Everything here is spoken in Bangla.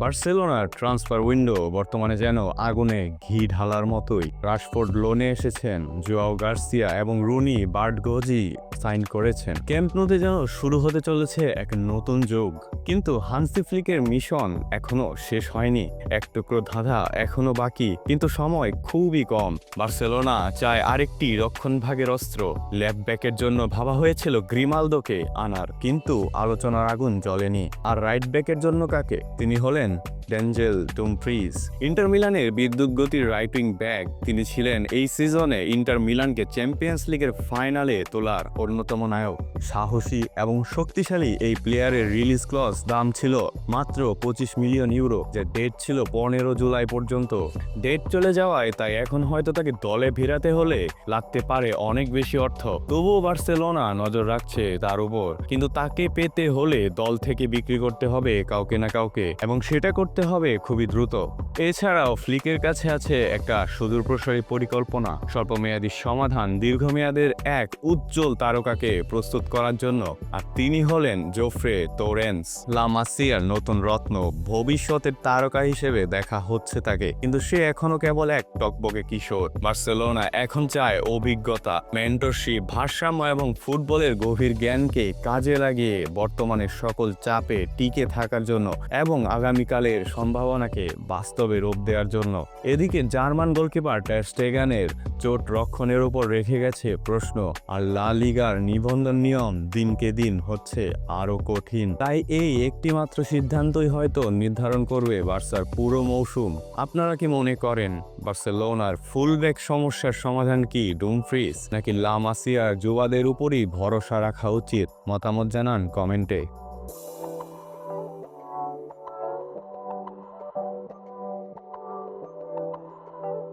বার্সেলোনার ট্রান্সফার উইন্ডো বর্তমানে যেন আগুনে ঘি ঢালার মতোই। রাশফোর্ড লোনে এসেছেন, জোয়াও গার্সিয়া এবং রুনি বার্ডগজি সাইন করেছেন। ক্যাম্প নোতে যেন শুরু হতে চলেছে এক নতুন যুগ। কিন্তু হানসি ফ্লিকের মিশন এখনও শেষ হয়নি। এক টুকরো ধাঁধা এখনও বাকি, কিন্তু সময় খুবই কম। বার্সেলোনা চায় আরেকটি রক্ষণ ভাগের অস্ত্র। ল্যাব ব্যাকের জন্য ভাবা হয়েছিল গ্রিমালদোকে আনার, কিন্তু আলোচনার আগুন জ্বলেনি। আর রাইট ব্যাকের জন্য কাকে? তিনি হলেন Jen. ডেঞ্জেল টুমফ্রিজ ইন্টার মিলানের বিদ্যুৎ গতির রাইটিং ব্যাক তিনি ছিলেন এই সিজনে ইন্টার মিলানকে চ্যাম্পিয়ন্স লিগের ফাইনালে তোলার অন্যতম নায়ক। সাহসী এবং শক্তিশালী এই প্লেয়ারের রিলিজ ক্লজ দাম ছিল মাত্র পঁচিশ মিলিয়ন ইউরো, যে ডেট ছিল পনেরো জুলাই পর্যন্ত। ডেট চলে যাওয়ায় তাই এখন হয়তো তাকে দলে ফেরাতে হলে লাগতে পারে অনেক বেশি অর্থ। তবুও বার্সেলোনা নজর রাখছে তার উপর। কিন্তু তাকে পেতে হলে দল থেকে বিক্রি করতে হবে কাউকে না কাউকে, এবং সেটা করতে হবে খুবই দ্রুত। এছাড়াও ফ্লিকের কাছে আছে একটা সুদূরপ্রসারী পরিকল্পনা, স্বল্পমেয়াদী সমাধান, দীর্ঘমেয়াদের এক উজ্জ্বল তারকাকে প্রস্তুত করার জন্য। আর তিনি হলেন জোফ্রে তোরেন্স। লামাসিয়ার নতুন রত্ন ভবিষ্যতের তারকা হিসেবে দেখা হচ্ছে তাকে। কিন্তু সে এখনও কেবল এক টকবকে কিশোর। বার্সেলোনা এখন চায় অভিজ্ঞতা, মেন্টরশিপ, ভারসাম্য এবং ফুটবলের গভীর জ্ঞানকে কাজে লাগিয়ে বর্তমানের সকল চাপে টিকে থাকার জন্য এবং আগামীকালের সম্ভাবনাকে বাস্তবে রূপ দেওয়ার জন্য। এদিকে জার্মান গোলকিপার ট্যাস্টেগানের চোট রক্ষণের উপর রেখে গেছে প্রশ্ন, আর লা লিগার নিবন্ধন নিয়ম দিনকে দিন হচ্ছে আরও কঠিন। তাই এই একটি মাত্র সিদ্ধান্তই হয়তো নির্ধারণ করবে বার্সার পুরো মৌসুম। আপনারা কি মনে করেন, বার্সেলোনার ফুলব্যাক সমস্যার সমাধান কি ডুমফ্রিজ, নাকি লামাসিয়ার যুবাদের উপরই ভরসা রাখা উচিত? মতামত জানান কমেন্টে।